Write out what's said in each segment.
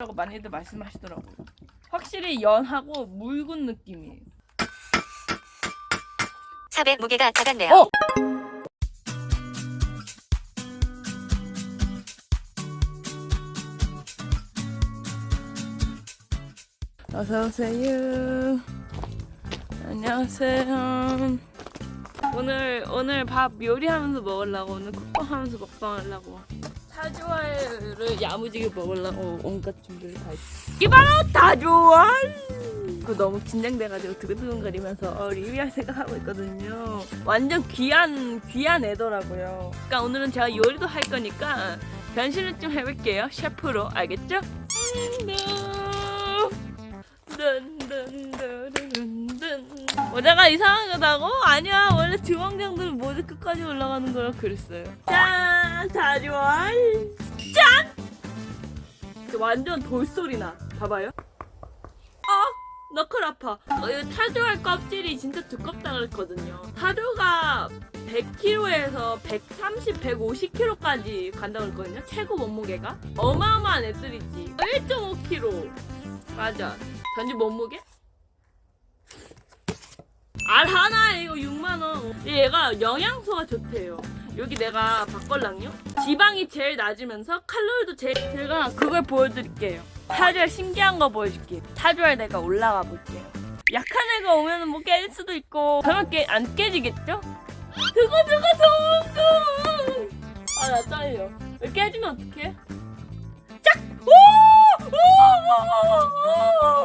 라고 많이들 말씀하시더라고요. 확실히 연하고 묽은 느낌이에요. 삽의 무게가 작았네요. 어! 어서 오세요. 안녕하세요. 오늘 오늘 밥 요리하면서 먹으려고 오늘 쿡방하면서 먹방하려고 타조알을 야무지게 먹으려고 온갖 준비를 다 했어. 이게 바로 타조알. 그 너무 긴장돼가지고 두근두근거리면서 어, 리뷰할 생각하고 있거든요. 완전 귀한 귀한 애더라고요. 그러니까 오늘은 제가 요리도 할 거니까 변신을 좀 해볼게요. 셰프로 알겠죠? 모자가 이상한 거다고? 아니야 원래 주황장들은 모자 끝까지 올라가는 거라 그랬어요 짠! 다리왈 짠! 완전 돌소리 나. 봐봐요. 아! 너클 아파. 어, 이 타조알 껍질이 진짜 두껍다 그랬거든요. 타조가 100kg에서 130, 150kg까지 간다고 그랬거든요 최고 몸무게가. 어마어마한 애들이지. 1.5kg 맞아. 전지 몸무게? 알 하나에 이거 6만원. 얘가 영양소가 좋대요 여기 내가 바걸랑요 지방이 제일 낮으면서 칼로리도 제일 제가 그걸 보여드릴게요 타주알 신기한 거 보여줄게요 타주알 내가 올라가 볼게요 약한 애가 오면 뭐깰 수도 있고 그러면 깨, 안 깨지겠죠? 두고 두고 두고 아나 떨려 왜 깨지면 어떡해? 짝! 오! 오!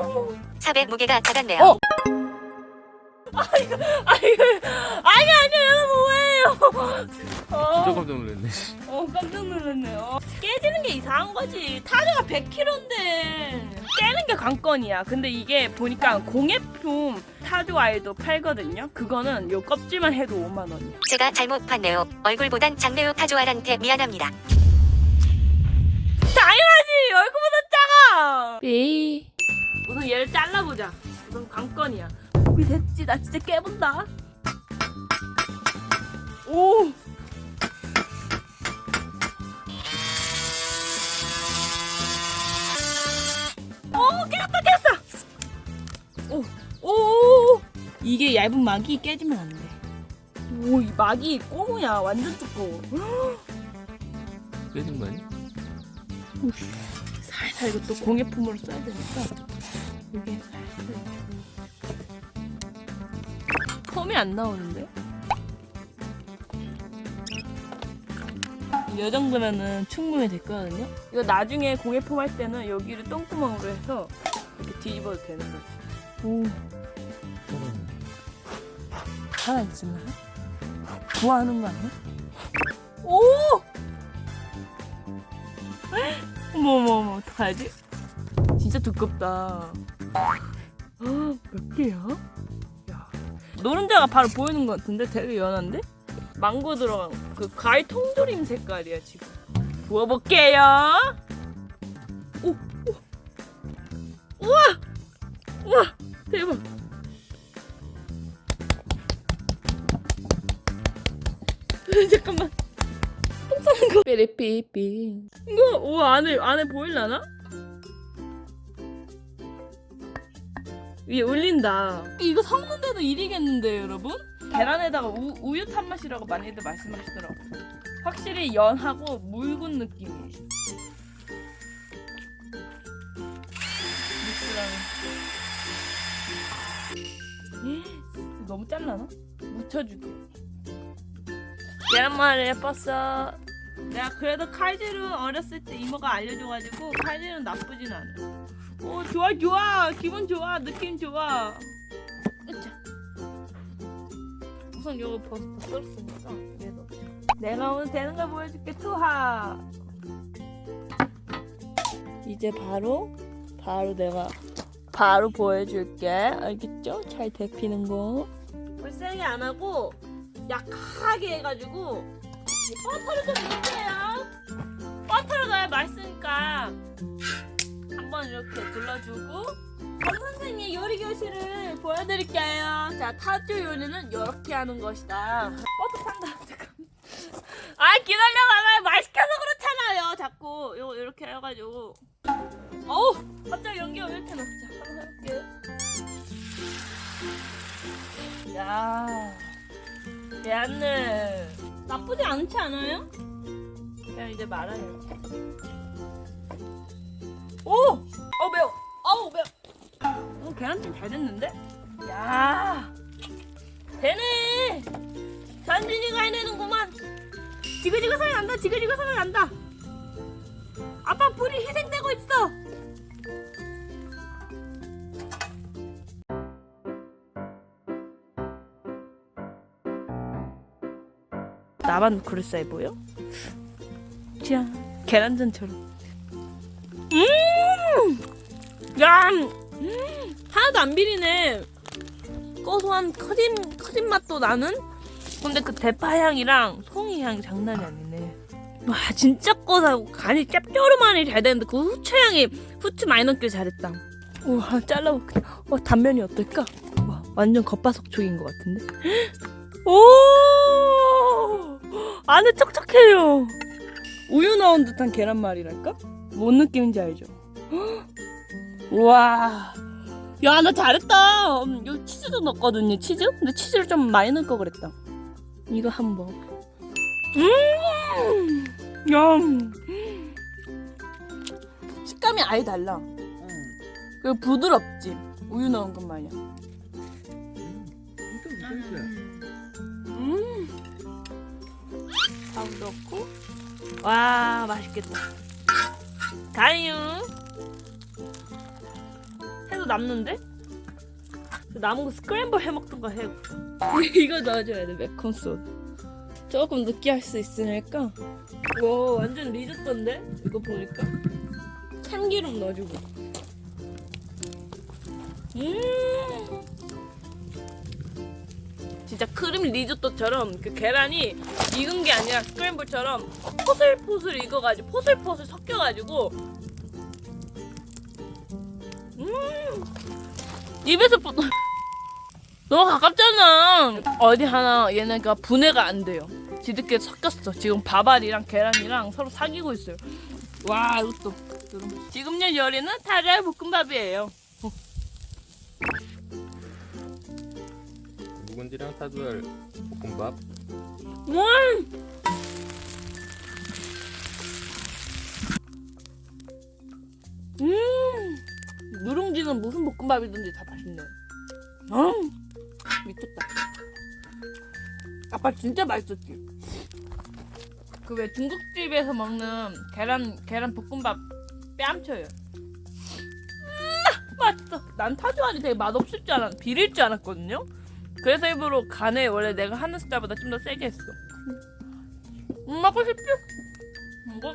오! 오! 삽의 무게가 작았네요. 어? 아니 아니 아니 여러분 뭐예요? 진짜 어, 깜짝 놀랐네. 어 깜짝 놀랐네 요. 깨지는 게 이상한 거지. 타조가 100kg인데 깨는 게 관건이야. 근데 이게 보니까 공예품 타조 알도 팔거든요. 그거는 요 껍질만 해도 5만 원이야. 제가 잘못 봤네요. 얼굴보단 작네요. 타조알한테 미안합니다. 당연하지 얼굴보다 작아. 삐. 우선 얘를 잘라보자. 우선 관건이야. 우리 됐지. 나 진짜 깨본다. 오. 오 깨졌다 깨졌다. 오. 오. 이게 얇은 막이 깨지면 안 돼. 오, 이 막이 꼬무야. 완전 두꺼워. 깨진 거 아니야? 오씨, 살살 이것도 공예품으로 써야 되니까 이게 살살 폼이 안 나오는데? 이 정도면은 충분히 됐거든요? 이거 나중에 공예품 할 때는 여기를 똥구멍으로 해서 이렇게 뒤집어도 되는 거지 오 살아있으나? 좋아하는 거 아니야? 오! 어머 어머 어머 어떡하지? 진짜 두껍다. 몇 개야? 야. 노른자가 바로 보이는 것 같은데 되게 연한데? 망고 들어간 그 과일 통조림 색깔이야 지금. 부어볼게요. 오, 오. 우와, 우와, 대박. 잠깐만. 똥 싸는 거. 삐리삐삐. 이거 오 안에 안에 보일라나? 위에 올린다. 이거 섞는데도 일이겠는데 여러분? 계란에다가 우, 우유 탄 맛이라고 많이들 말씀하시더라고. 확실히 연하고 묽은 느낌이에요. 믹스라는. 예? 너무 잘라나? 묻혀주게. 계란말이 예뻤어. 내가 그래도 칼질은 어렸을 때 이모가 알려줘가지고 칼질은 나쁘진 않아. 오 좋아 좋아 기분 좋아 느낌 좋아. 우선 요거 벌써 다 썰었으니까 얘도. 내가 오늘 되는 걸 보여줄게 투하. 이제 바로 바로 내가 바로 보여줄게 알겠죠? 잘 데피는 거. 불 세게 안 하고 약하게 해가지고 버터를 좀 넣을게요. 버터를 넣어야 맛있으니까 한번 이렇게 둘러주고 전 선생님 요리 교실을 보여드릴게요. 자 타조 요리는 이렇게 하는 것이다. 잠깐. 아 기다려봐요. 말 시켜서 그렇잖아요. 자꾸 이거 이렇게 해가지고. 어우 이렇게 넣자. 한번 해볼게요. 야, 야는 나쁘지 않지 않아요? 그냥 이제 말아요. 오, 어 매워. 어우 매워. 어, 계란찜 잘 됐는데? 야, 되네. 전진이가 해내는구만. 지그지그 소리 난다. 지그지그 소리 난다. 아빠 불이 희생되고 있어. 나만 그럴싸해 보여? 자, 계란전처럼. 음, 야, 음, 하나도 안 비리네. 고소한 커진 커진 맛도 나는. 근데 그 대파 향이랑 송이 향 장난이 아니네. 와 진짜 고소하고 간이 짭조름하니 잘 되는데 그 후추 향이 후추 많이 넣길 잘했다. 우와 잘라볼게. 어 단면이 어떨까? 와 완전 겉바속촉인 것 같은데. 오 안에 촉촉해요. 우유 넣은 듯한 계란말이랄까? 뭔 느낌인지 알죠? 와. 야, 나 잘했다. 음, 여기 치즈도 넣었거든요, 치즈? 근데 치즈를 좀 많이 넣을 걸 그랬다. 이거 한번. 음! 야. 식감이 아예 달라. 그리고 부드럽지. 우유 넣은 것 마냥. 음. 밥 넣고. 와, 맛있겠다. 가 요. 해도 남는데? 그 남은 거 스크램블 해 먹던 거 해. 이거 넣어줘야 돼 매콤 소스. 조금 느끼할 수 있으니까. 와 완전 리조또인데? 이거 보니까. 참기름 넣어주고. 음. 진짜 크림 리조또처럼 그 계란이 익은 게 아니라 스크램블처럼 포슬포슬 익어가지고 포슬포슬 섞여가지고 입에서 부... 너무 가깝잖아. 어디 하나 얘네가 분해가 안 돼요. 지들끼리 섞였어. 지금 밥알이랑 계란이랑 서로 사귀고 있어요. 와 이것도 지금요 요리는 달걀 볶음밥이에요. 묵은지랑 타두알 볶음밥? 음. 누룽지는 무슨 볶음밥이든지 다 맛있네. 음. 미쳤다. 아빠 진짜 맛있었지. 그 왜 중국집에서 먹는 계란 계란 볶음밥 뺨쳐요. 음, 맛있어. 난 타조안이 되게 맛없을 줄 알았, 비릴 줄 알았거든요. 그래서 일부러 간에 원래 내가 하는 스타일보다 좀 더 세게 했어. 음, 먹고 싶죠? 이거